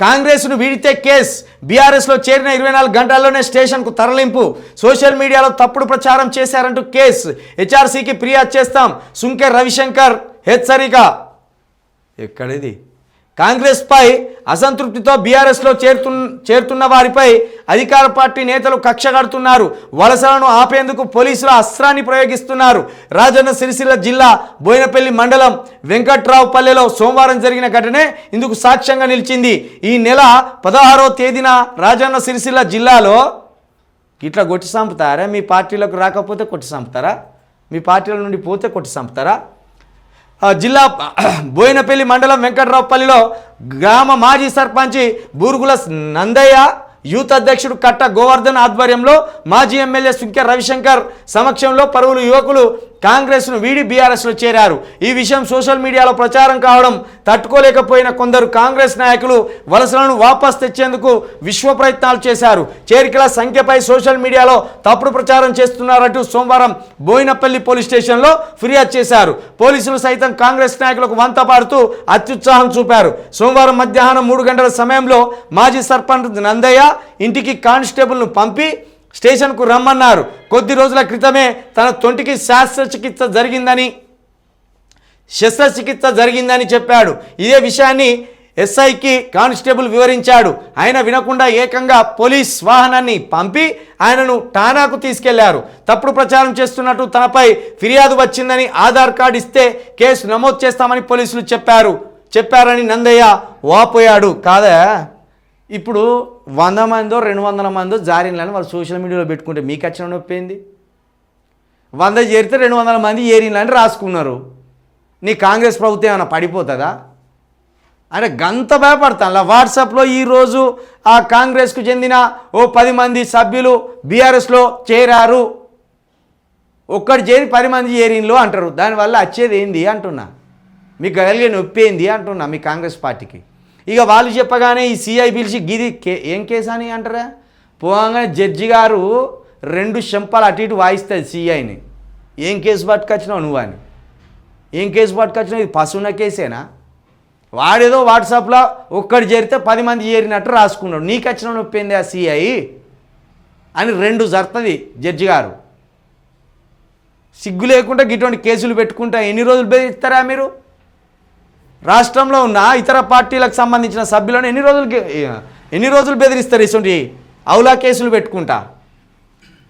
కాంగ్రెస్ను వీడితే కేస్. బీఆర్ఎస్లో చేరిన ఇరవై నాలుగు గంటల్లోనే స్టేషన్కు తరలింపు. సోషల్ మీడియాలో తప్పుడు ప్రచారం చేశారంటూ కేసు. హెచ్ఆర్సీకి ఫిర్యాదు చేస్తాం. సుంకే రవిశంకర్ హెచ్చరిక. ఎక్కడిది? కాంగ్రెస్పై అసంతృప్తితో బీఆర్ఎస్లో చేరుతు చేరుతున్న వారిపై అధికార పార్టీ నేతలు కక్ష కడుతున్నారు. వలసలను ఆపేందుకు పోలీసులు అస్త్రాన్ని ప్రయోగిస్తున్నారు. రాజన్న సిరిసిల్ల జిల్లా బోయినపల్లి మండలం వెంకట్రావుపల్లెలో సోమవారం జరిగిన ఘటనే ఇందుకు సాక్ష్యంగా నిలిచింది. ఈ నెల పదహారో తేదీన రాజన్న సిరిసిల్ల జిల్లాలో ఇట్లా కొట్టి చంపుతారా? మీ పార్టీలకు రాకపోతే కొట్టి చంపుతారా? మీ పార్టీల నుండి పోతే కొట్టి చంపుతారా? జిల్లా బోయినపల్లి మండలం వెంకట్రావుపల్లిలో గ్రామ మాజీ సర్పంచి బూరుగుల నందయ్య యూత్ అధ్యక్షుడు కట్ట గోవర్ధన్ ఆధ్వర్యంలో మాజీ ఎమ్మెల్యే సుంకె రవిశంకర్ సమక్షంలో పలువురు యువకులు కాంగ్రెస్ను వీడి బీఆర్ఎస్లో చేరారు. ఈ విషయం సోషల్ మీడియాలో ప్రచారం కావడం తట్టుకోలేకపోయిన కొందరు కాంగ్రెస్ నాయకులు వలసలను వాపస్ తెచ్చేందుకు విశ్వ ప్రయత్నాలు చేశారు. చేరికల సంఖ్యపై సోషల్ మీడియాలో తప్పుడు ప్రచారం చేస్తున్నారంటూ సోమవారం బోయినపల్లి పోలీస్ స్టేషన్లో ఫిర్యాదు చేశారు. పోలీసులు సైతం కాంగ్రెస్ నాయకులకు వంత పాడుతూ అత్యుత్సాహం చూపారు. సోమవారం మధ్యాహ్నం మూడు గంటల సమయంలో మాజీ సర్పంచ్ నందయ్య ఇంటికి కానిస్టేబుల్ను పంపి స్టేషన్కు రమ్మన్నారు. కొద్ది రోజుల క్రితమే తన తొంటికి శస్త్రచికిత్స జరిగిందని శస్త్రచికిత్స జరిగిందని చెప్పాడు. ఇదే విషయాన్ని ఎస్ఐకి కానిస్టేబుల్ వివరించాడు. ఆయన వినకుండా ఏకంగా పోలీస్ వాహనాన్ని పంపి ఆయనను ఠానాకు తీసుకెళ్ళారు. తప్పుడు ప్రచారం చేస్తున్నట్టు తనపై ఫిర్యాదు వచ్చిందని ఆధార్ కార్డు ఇస్తే కేసు నమోదు చేస్తామని పోలీసులు చెప్పారు. చెప్పారని నందయ్య వాపోయాడు. కాదా? ఇప్పుడు వంద మందో రెండు వందల మందో జారిన్లని వాళ్ళు సోషల్ మీడియాలో పెట్టుకుంటే మీకు వచ్చిన నొప్పి ఏంది వంద చేరితే రెండు వందల మంది ఏరిన్లని రాసుకున్నారు. నీ కాంగ్రెస్ ప్రభుత్వం ఏమైనా పడిపోతుందా? అంటే గంత భయపడతాను అలా వాట్సాప్లో ఈరోజు ఆ కాంగ్రెస్కు చెందిన ఓ పది మంది సభ్యులు బీఆర్ఎస్లో చేరారు. ఒక్కటి చేరి పది మంది చేరిన్లు అంటారు. దానివల్ల వచ్చేది ఏంది అంటున్నా. మీకు కలిగే నొప్పి ఏంది అంటున్నా మీ కాంగ్రెస్ పార్టీకి. ఇక వాళ్ళు చెప్పగానే ఈ సిఐ పిలిచి గిది కే ఏం కేసు అని అంటారా? పోగానే జడ్జి గారు రెండు చెంపలు అటు ఇటు వాయిస్తుంది సిఐని ఏం కేసు పట్టుకొచ్చినావు నువ్వు అని? ఏం కేసు పట్టుకొచ్చినావు? ఇది పశువున కేసేనా? వాడేదో వాట్సాప్లో ఒక్కడు చేరితే పది మంది చేరినట్టు రాసుకున్నాడు. నీకు వచ్చిన నొప్పింది ఆ సిఐ అని రెండు జరుగుతుంది జడ్జి గారు. సిగ్గు లేకుండా ఇటువంటి కేసులు పెట్టుకుంటా ఎన్ని రోజులు బెదిరిస్తారా మీరు? రాష్ట్రంలో ఉన్న ఇతర పార్టీలకు సంబంధించిన సభ్యులను ఎన్ని రోజులు ఎన్ని రోజులు బెదిరిస్తారు ఇటువంటి అవులా కేసులు పెట్టుకుంటా?